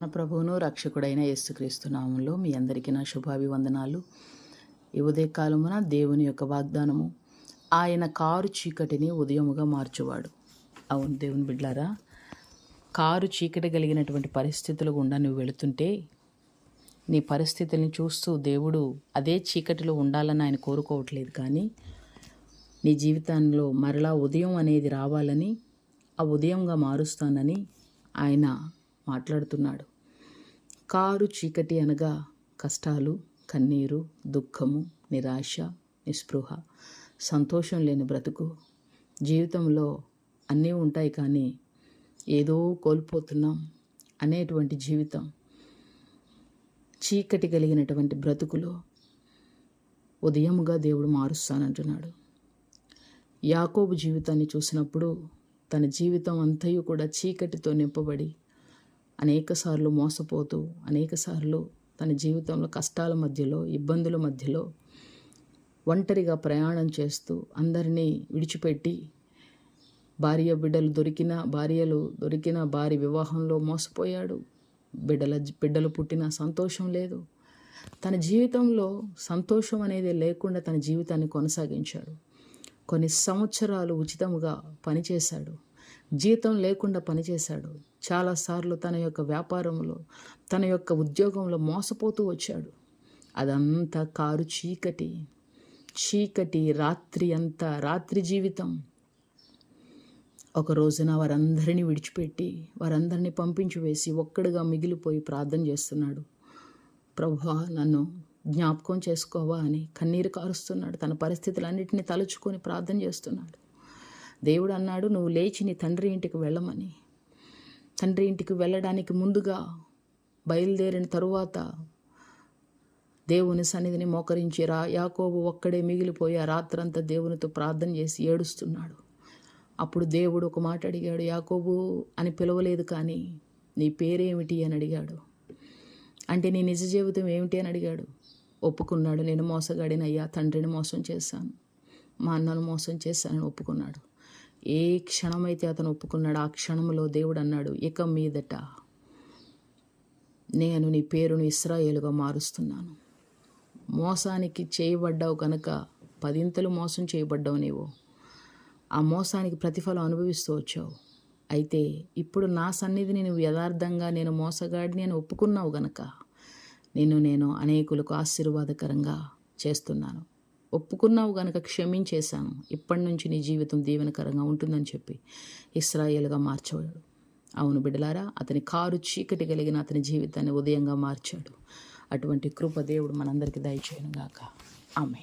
నా ప్రభువును రక్షకుడైన యేసుక్రీస్తు నామంలో మీ అందరికీ నా శుభాభివందనాలు. ఈ ఉదయకాలమున దేవుని యొక్క వాగ్దానము ఆయన కారు చీకటిని ఉదయముగా మార్చువాడు. అవును దేవుని బిడ్లారా కారు చీకటి కలిగినటువంటి పరిస్థితులు గుండా నువ్వు వెళుతుంటే నీ పరిస్థితుల్ని చూస్తూ దేవుడు అదే చీకటిలో ఉండాలని ఆయన కోరుకోవట్లేదు కానీ నీ జీవితంలో మరలా ఉదయం అనేది రావాలని ఆ ఉదయంగా మారుస్తానని ఆయన మాట్లాడుతున్నాడు. కారు చీకటి అనగా కష్టాలు కన్నీరు దుఃఖము నిరాశ నిస్పృహ సంతోషం లేని బ్రతుకు. జీవితంలో అన్నీ ఉంటాయి కానీ ఏదో కోల్పోతున్నాం అనేటువంటి జీవితం. చీకటి కలిగినటువంటి బ్రతుకులో ఉదయముగా దేవుడు మారుస్తానంటున్నాడు. యాకోబు జీవితాన్ని చూసినప్పుడు తన జీవితం అంతయు కూడా చీకటితో నింపబడి అనేకసార్లు మోసపోతూ అనేకసార్లు తన జీవితంలో కష్టాల మధ్యలో ఇబ్బందుల మధ్యలో ఒంటరిగా ప్రయాణం చేస్తూ అందరినీ విడిచిపెట్టి భార్య బిడ్డలు దొరికిన భార్యలు దొరికిన భార్య వివాహంలో మోసపోయాడు. బిడ్డల బిడ్డలు పుట్టిన సంతోషం లేదు. తన జీవితంలో సంతోషం అనేది లేకుండా తన జీవితాన్ని కొనసాగించాడు. కొన్ని సంవత్సరాలు ఉచితముగా పనిచేశాడు. జీతం లేకుండా పనిచేశాడు. చాలాసార్లు తన యొక్క వ్యాపారంలో తన యొక్క ఉద్యోగంలో మోసపోతూ వచ్చాడు. అదంతా కారు చీకటి. చీకటి రాత్రి అంతా రాత్రి జీవితం. ఒక రోజున వారందరినీ విడిచిపెట్టి వారందరినీ పంపించి వేసి ఒక్కడిగా మిగిలిపోయి ప్రార్థన చేస్తున్నాడు. ప్రభా నన్ను జ్ఞాపకం చేసుకోవా అని కన్నీరు కారుస్తున్నాడు. తన పరిస్థితులన్నింటినీ తలుచుకొని ప్రార్థన చేస్తున్నాడు. దేవుడు అన్నాడు నువ్వు లేచి నీ తండ్రి ఇంటికి వెళ్ళమని. తండ్రి ఇంటికి వెళ్ళడానికి ముందుగా బయలుదేరిన తరువాత దేవుని సన్నిధిని మోకరించి రా యాకోబు ఒక్కడే మిగిలిపోయి రాత్రంతా దేవునితో ప్రార్థన చేసి ఏడుస్తున్నాడు. అప్పుడు దేవుడు ఒక మాట అడిగాడు యాకోబు అని పిలవలేదు కానీ నీ పేరేమిటి? అని అడిగాడు. అంటే నీ నిజ జీవితం ఏమిటి? అని అడిగాడు. ఒప్పుకున్నాడు నేను మోసగాడినయ్యా తండ్రిని మోసం చేశాను. మా అన్నను మోసం చేశానని ఒప్పుకున్నాడు. ఏ క్షణమైతే అతను ఒప్పుకున్నాడు ఆ క్షణంలో దేవుడు అన్నాడు ఇక మీదట నేను నీ పేరును ఇస్రాయేలుగా మారుస్తున్నాను. మోసానికి చేయబడ్డావు కనుక పదింతలు మోసం చేయబడ్డావు నీవు. ఆ మోసానికి ప్రతిఫలం అనుభవిస్తూ వచ్చావు. అయితే ఇప్పుడు నా సన్నిధిని నువ్వు యథార్థంగా నేను మోసగాడిని అని ఒప్పుకున్నావు గనక నిన్ను నేను అనేకులకు ఆశీర్వాదకరంగా చేస్తున్నాను. ఒప్పుకున్నావు గనక క్షమించేశాను. ఇప్పటి నుంచి నీ జీవితం దీవెనకరంగా ఉంటుందని చెప్పి ఇస్రాయేల్గా మార్చేవాడు అవును బిడ్డలారా అతని కారు చీకటి కలిగిన అతని జీవితాన్ని ఉదయంగా మార్చాడు. అటువంటి కృప దేవుడు మనందరికీ దయచేయను గాక ఆమె